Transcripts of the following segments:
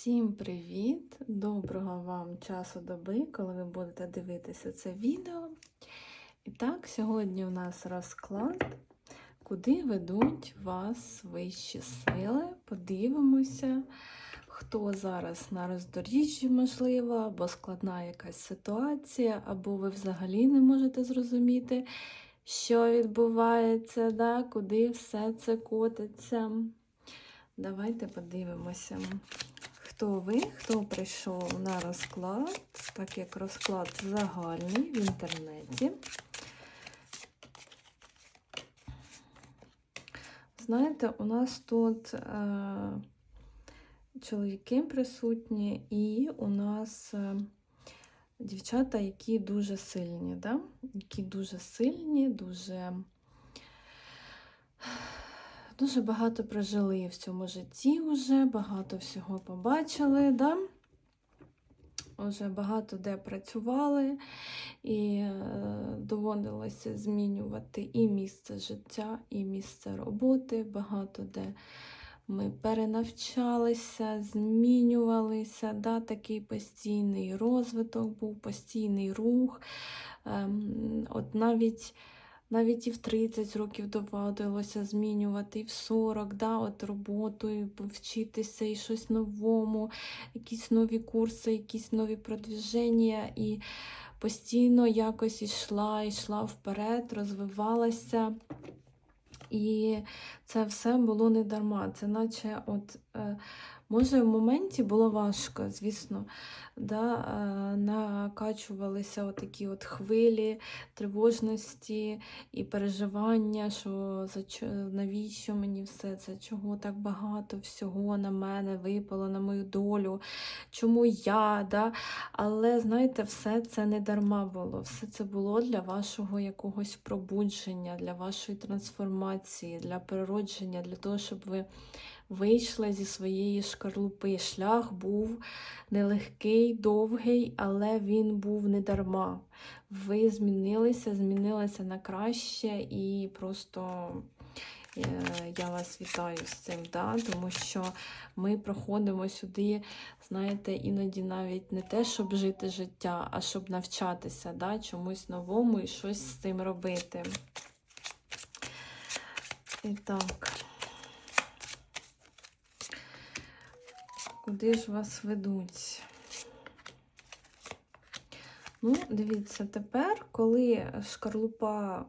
Всім привіт! Доброго вам часу доби, коли ви будете дивитися це відео. І так, сьогодні у нас розклад, куди ведуть вас вищі сили. Подивимося, хто зараз на роздоріжжі, можливо, або складна якась ситуація, або ви взагалі не можете зрозуміти, що відбувається, да, куди все це котиться. Давайте подивимося, хто ви, хто прийшов на розклад, так як розклад загальний в інтернеті. Знаєте, у нас тут е, чоловіки присутні, і у нас е, дівчата, які дуже сильні, да? які дуже сильні, дуже. Дуже багато прожили в цьому житті вже, багато всього побачили, да? Вже багато де працювали, і е, доводилося змінювати і місце життя, і місце роботи. Багато де ми перенавчалися, змінювалися, да? такий постійний розвиток був, постійний рух. Ем, от навіть навіть і в 30 років доводилося змінювати, і в 40, да, от роботу, і вчитися, і щось новому, якісь нові курси, якісь нові продвіження, і постійно якось йшла, йшла вперед, розвивалася. І це все було не дарма. Це наче от. Е, Може, в моменті було важко, звісно, да, е, накачувалися такі от хвилі тривожності і переживання, що за навіщо мені все це, чого так багато всього на мене випало, на мою долю, чому я. Да? Але, знаєте, все це не дарма було. Все це було для вашого якогось пробудження, для вашої трансформації, для природження, для того, щоб ви вийшла зі своєї шкарлупи. Шлях був нелегкий, довгий, але він був не дарма. Ви змінилися, змінилися на краще і просто. Е, я вас вітаю з цим, да? тому що ми проходимо сюди, знаєте, іноді навіть не те, щоб жити життя, а щоб навчатися да? чомусь новому і щось з цим робити. І так. Куди ж вас ведуть? Ну, дивіться, тепер, коли шкарлупа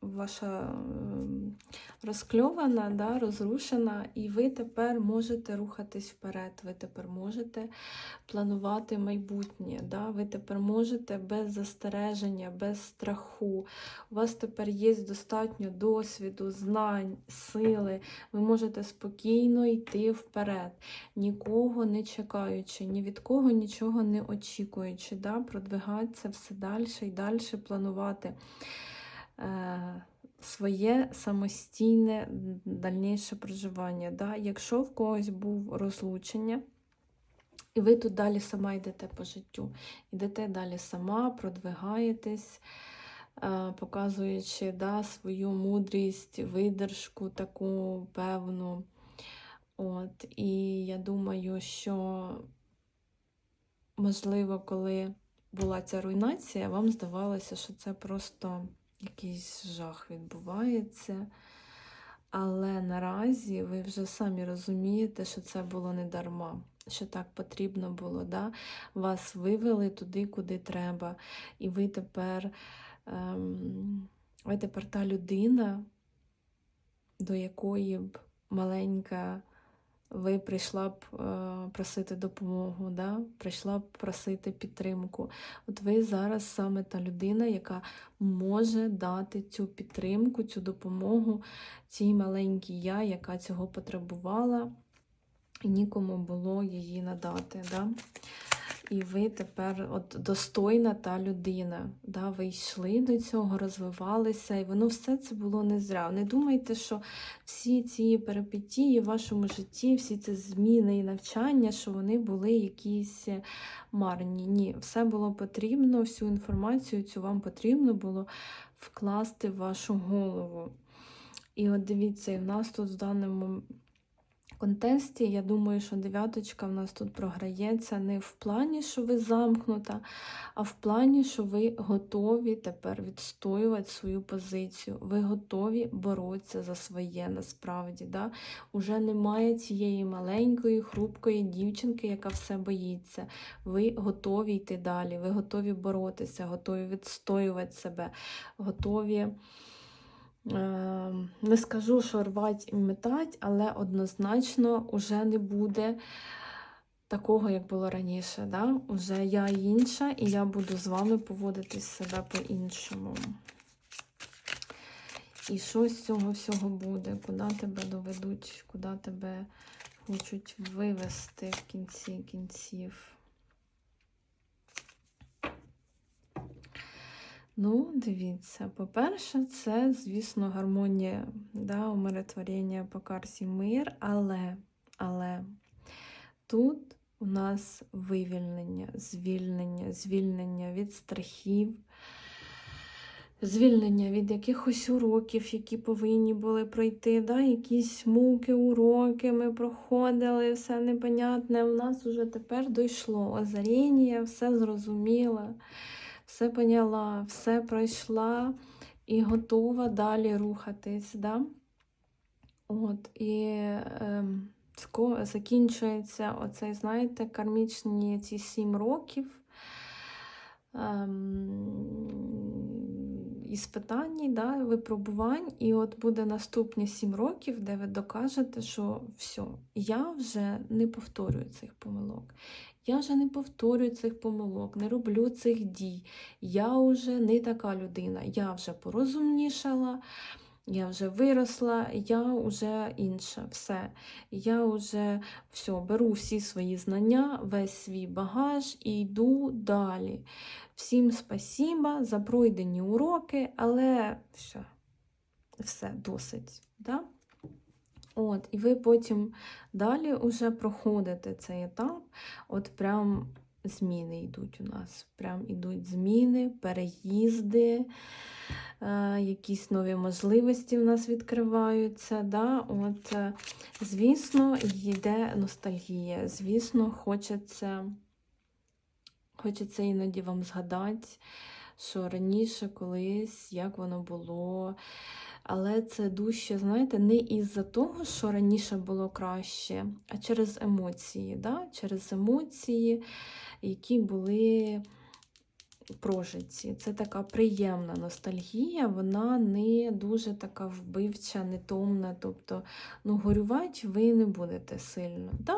ваша ем, розкльована, да, розрушена, і ви тепер можете рухатись вперед, ви тепер можете планувати майбутнє, да, ви тепер можете без застереження, без страху. У вас тепер є достатньо досвіду, знань, сили. Ви можете спокійно йти вперед, нікого не чекаючи, ні від кого нічого не очікуючи, да, продвигатися все далі і далі планувати. Е, своє самостійне дальніше проживання. Да? Якщо в когось був розлучення, і ви тут далі сама йдете по життю, йдете далі сама, продвигаєтесь, е, показуючи да, свою мудрість, видержку таку певну. От, І я думаю, що, можливо, коли була ця руйнація, вам здавалося, що це просто якийсь жах відбувається. Але наразі ви вже самі розумієте, що це було не дарма, що так потрібно було. Да? Вас вивели туди, куди треба. І ви тепер, ем, ви тепер та людина, до якої б маленька ви прийшла б е, просити допомогу, да? прийшла б просити підтримку. От ви зараз саме та людина, яка може дати цю підтримку, цю допомогу цій маленькій я, яка цього потребувала, і нікому було її надати. Да? І ви тепер от достойна та людина. Да? Ви йшли до цього, розвивалися, і воно все це було не зря. Не думайте, що всі ці перипетії в вашому житті, всі ці зміни і навчання, що вони були якісь марні. Ні, все було потрібно, всю інформацію цю вам потрібно було вкласти в вашу голову. І от дивіться, і в нас тут в даному контесті. Я думаю, що дев'яточка в нас тут програється не в плані, що ви замкнута, а в плані, що ви готові тепер відстоювати свою позицію. Ви готові боротися за своє насправді. Да? Уже немає цієї маленької, хрупкої дівчинки, яка все боїться. Ви готові йти далі, ви готові боротися, готові відстоювати себе, готові. Е, Не скажу, що рвать і метать, але однозначно вже не буде такого, як було раніше. Да? Уже я інша, і я буду з вами поводитись себе по-іншому. І що з цього всього буде? Куди тебе доведуть, куди тебе хочуть вивести в кінці кінців? Ну, дивіться, по-перше, це, звісно, гармонія, да, умиротворення по карсі мир, але, але тут у нас вивільнення, звільнення, звільнення від страхів, звільнення від якихось уроків, які повинні були пройти, да, якісь муки, уроки ми проходили, все непонятне. У нас вже тепер дійшло озаріння, все зрозуміло все поняла, все пройшла і готова далі рухатись. Да? От, І е, закінчується оцей, знаєте, кармічні ці сім років. Іспитань, да, випробувань, і от буде наступні сім років, де ви докажете, що все, я вже не повторюю цих помилок. Я вже не повторюю цих помилок, не роблю цих дій. Я вже не така людина. Я вже порозумнішала, я вже виросла, я вже інша. Все. Я вже все, беру всі свої знання, весь свій багаж і йду далі. Всім спасіба за пройдені уроки, але все, все досить. Да? От, І ви потім далі вже проходите цей етап, от прям зміни йдуть у нас. Прям йдуть зміни, переїзди, е, якісь нові можливості в нас відкриваються. Да? От, е, Звісно, йде ностальгія. Звісно, хочеться, хочеться іноді вам згадати, що раніше колись, як воно було. Але це дужче, знаєте, не із-за того, що раніше було краще, а через емоції. Да? Через емоції, які були прожиті. Це така приємна ностальгія, вона не дуже така вбивча, нетомна. Тобто, ну, горювати ви не будете сильно. Да?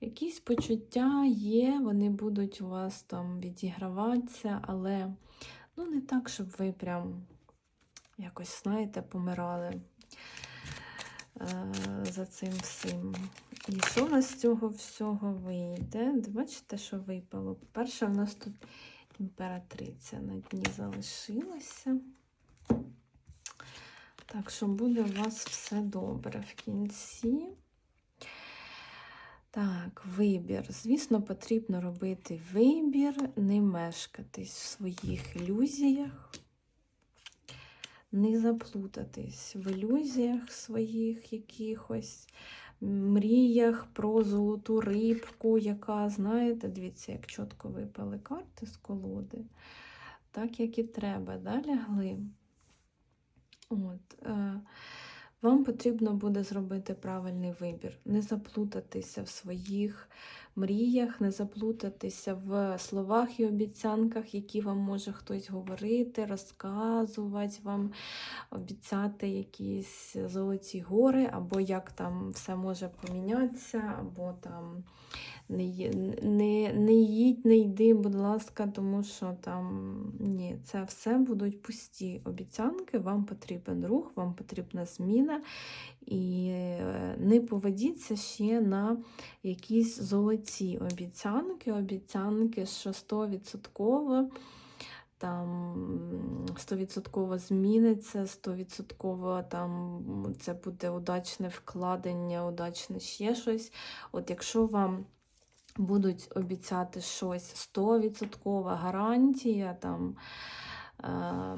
Якісь почуття є, вони будуть у вас там відіграватися, але ну, не так, щоб ви прям якось, знаєте, помирали е, за цим всім. І що в нас з цього всього вийде? Бачите, що випало? По-перше, в нас тут імператриця на дні залишилася. Так що буде у вас все добре в кінці. Так, вибір. Звісно, потрібно робити вибір, не мешкатись в своїх ілюзіях не заплутатись в ілюзіях своїх якихось, мріях про золоту рибку, яка, знаєте, дивіться, як чітко випали карти з колоди, так як і треба, да, лягли. От, е, Вам потрібно буде зробити правильний вибір, не заплутатися в своїх мріях, не заплутатися в словах і обіцянках, які вам може хтось говорити, розказувати вам, обіцяти якісь золоті гори, або як там все може помінятися, або там не не, не їдь, не йди, будь ласка, тому що там ні, це все будуть пусті обіцянки, вам потрібен рух, вам потрібна зміна. І е, не поведіться ще на якісь золоті обіцянки, обіцянки, що 100% там 100% зміниться, 100% там це буде удачне вкладення, удачне ще щось. От якщо вам будуть обіцяти щось 100% гарантія, там,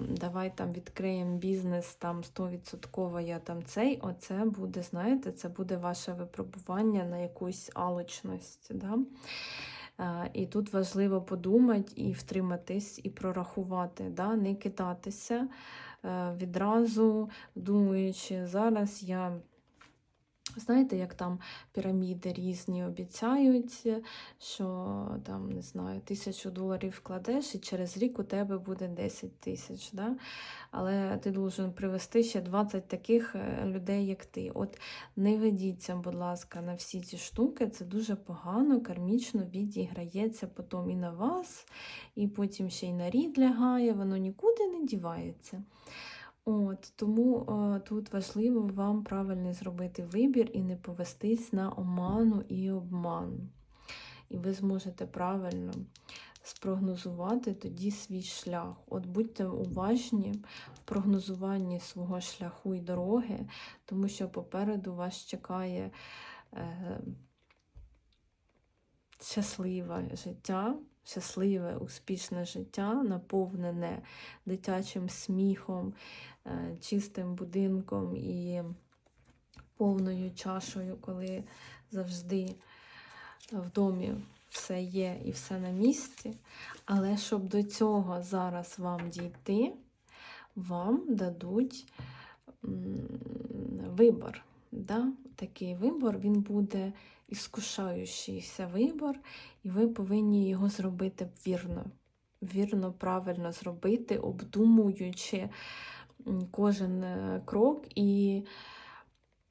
давай там відкриємо бізнес, там 100% я там цей, оце буде, знаєте, це буде ваше випробування на якусь алочність. Да? Е, І тут важливо подумати і втриматись, і прорахувати, да? не кидатися е, відразу, думаючи, зараз я. Знаєте, як там піраміди різні обіцяють, що там, не знаю, тисячу доларів вкладеш, і через рік у тебе буде 10 тисяч. Да? Але ти должен привести ще 20 таких е, людей, як ти. От не ведіться, будь ласка, на всі ці штуки. Це дуже погано, кармічно відіграється потім і на вас, і потім ще й на рід лягає, воно нікуди не дівається. От, Тому е, тут важливо вам правильно зробити вибір і не повестись на оману і обман. І ви зможете правильно спрогнозувати тоді свій шлях. От будьте уважні в прогнозуванні свого шляху і дороги, тому що попереду вас чекає е, щасливе життя. Щасливе, успішне життя, наповнене дитячим сміхом, е, чистим будинком і повною чашою, коли завжди в домі все є і все на місці. Але щоб до цього зараз вам дійти, вам дадуть вибор. Да? Такий вибор він буде іскушаючийся вибор, і ви повинні його зробити вірно. Вірно, правильно зробити, обдумуючи кожен е, крок і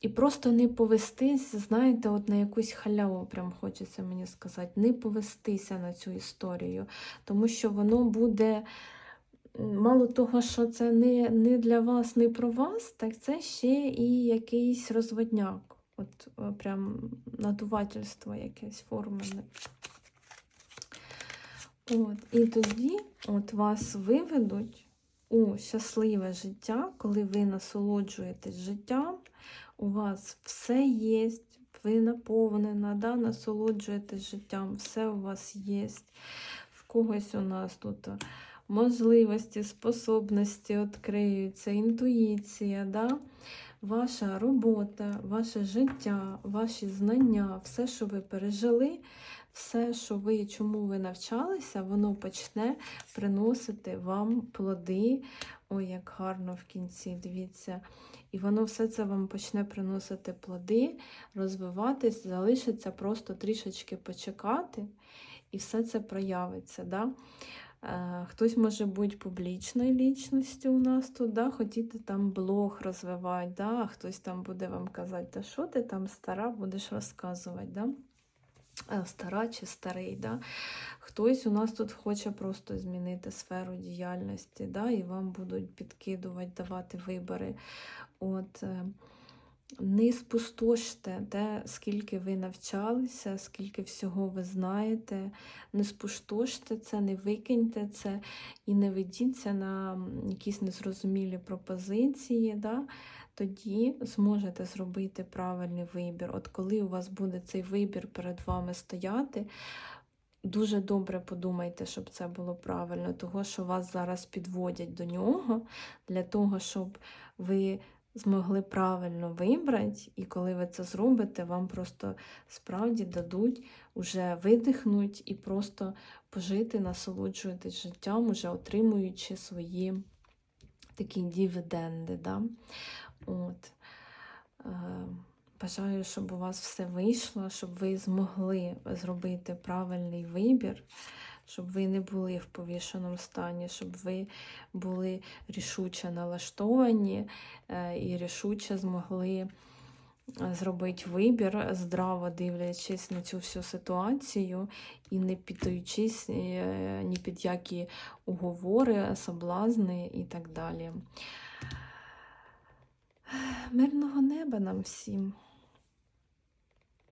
і просто не повестись, знаєте, от на якусь халяву, прям хочеться мені сказати, не повестися на цю історію, тому що воно буде. Мало того, що це не не для вас, не про вас, так це ще і якийсь розводняк. От прям надувательство якесь формене. От, І тоді от вас виведуть у щасливе життя, коли ви насолоджуєтесь життям, у вас все є, ви наповнена, да, насолоджуєтесь життям, все у вас є. В когось у нас тут можливості, способності відкриються, інтуїція. Да? Ваша робота, ваше життя, ваші знання, все, що ви пережили, все, що ви, чому ви навчалися, воно почне приносити вам плоди. Ой, як гарно в кінці, дивіться. І воно все це вам почне приносити плоди, розвиватись, залишиться просто трішечки почекати, і все це проявиться. Да? Хтось може бути публічною лічністю у нас тут, да? хотіти там блог розвивати, да? а хтось там буде вам казати, та що ти там стара, будеш розказувати. Да? Е, стара чи старий. Да? Хтось у нас тут хоче просто змінити сферу діяльності, да? і вам будуть підкидувати, давати вибори. От, е, не спустоште те, скільки ви навчалися, скільки всього ви знаєте. Не спустоште це, не викиньте це і не ведіться на якісь незрозумілі пропозиції. Да? Тоді зможете зробити правильний вибір. От коли у вас буде цей вибір перед вами стояти, дуже добре подумайте, щоб це було правильно, того, що вас зараз підводять до нього, для того, щоб ви змогли правильно вибрати, і коли ви це зробите, вам просто справді дадуть уже видихнуть і просто пожити, насолоджуєтесь життям, уже отримуючи свої такі дивіденди. Да? От. Е, бажаю, щоб у вас все вийшло, щоб ви змогли зробити правильний вибір щоб ви не були в повішеному стані, щоб ви були рішуче налаштовані е, і рішуче змогли е, зробити вибір, здраво дивлячись на цю всю ситуацію і не піддаючись е, ні під які уговори, соблазни і так далі. Мирного неба нам всім!